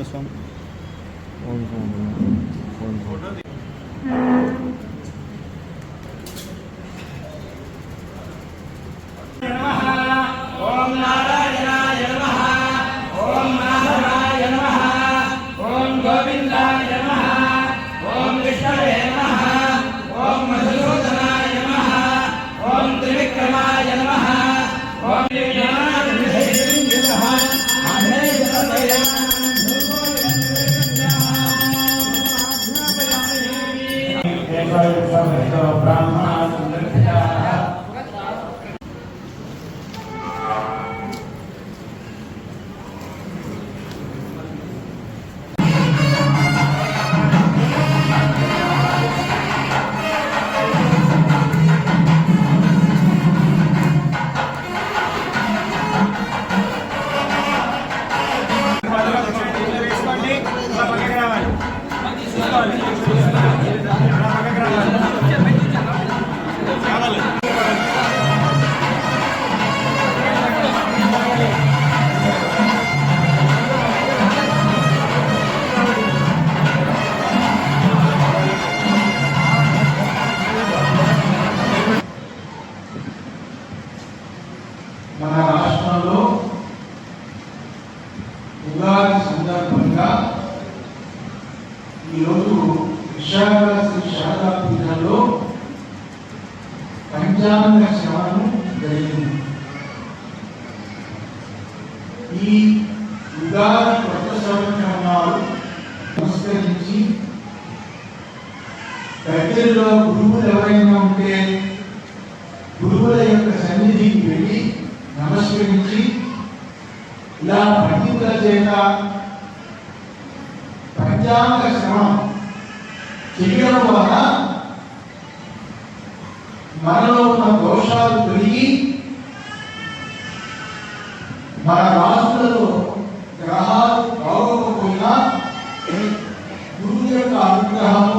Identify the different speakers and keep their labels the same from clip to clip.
Speaker 1: istersen 10 saniye. 10 saniye. బ్రాహ్మణ
Speaker 2: మన రాష్ట్రంలో ఉగాది సందర్భంగా ఈరోజు విశాఖ శ్రీ శారదా పీఠంలో పంచాంగ శ్రవణం జరిగింది. ఈ ఉగాది కొత్త సంవత్సరాలు నమస్కరించి దగ్గరలో గురువులు ఎవరైనా ఉంటే గురువుల యొక్క నమస్కరించి ఇలా పండితుల చేత పంచాంగ శ్రమం చేయడం వలన మనలో ఉన్న దోషాలు పెరిగి మన రాష్ట్రంలో గ్రహాలు బాగోకపోయినా గురువు యొక్క అనుగ్రహము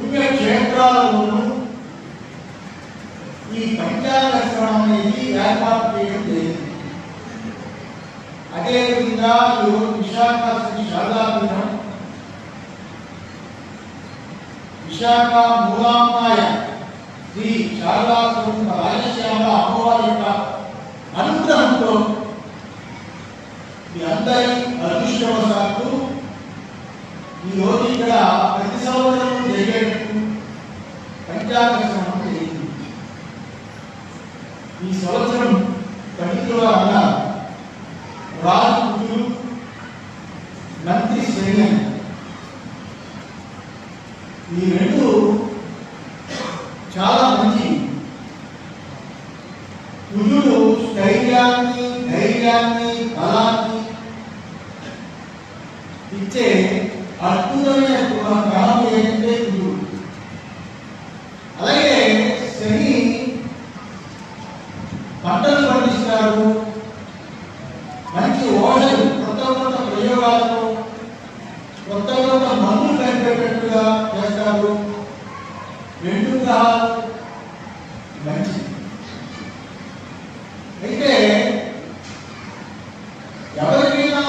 Speaker 2: పుణ్యక్షేత్రాలలోనూ ఈ పంచాంగ అనేది ఏర్పాటు చేయడం జరిగింది. అదేవిధంగా ఈరోజు విశాఖ శ్రీ శారదాపీఠం విశాఖ మూలాంబాయ శ్రీ శారదా స్వరూప రాజశ్యామ అమ్మవారి యొక్క పంచాంగ ఈ సంవత్సరం పండితుల వల్ల రాజు మంత్రి శ్రేణి ఈ రెండు శని పంటలు పండిస్తారు. మంచి ఓడలు కొత్త కొత్త ప్రయోగాలను కొత్త కొత్త మందులు కనిపెట్టేట్టుగా చేస్తారు. రెండు మంచి. అయితే ఎవరికైనా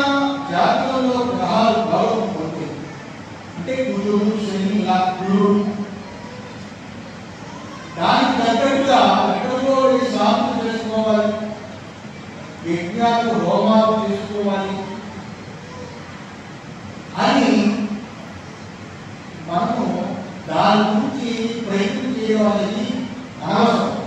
Speaker 2: జాతకంలో గ్రహాలు బాగోకపోతే అంటే గురువు శని ఇలా మనము దాని గురించి ప్రయత్నం చేయడం అనేది అనవసరం.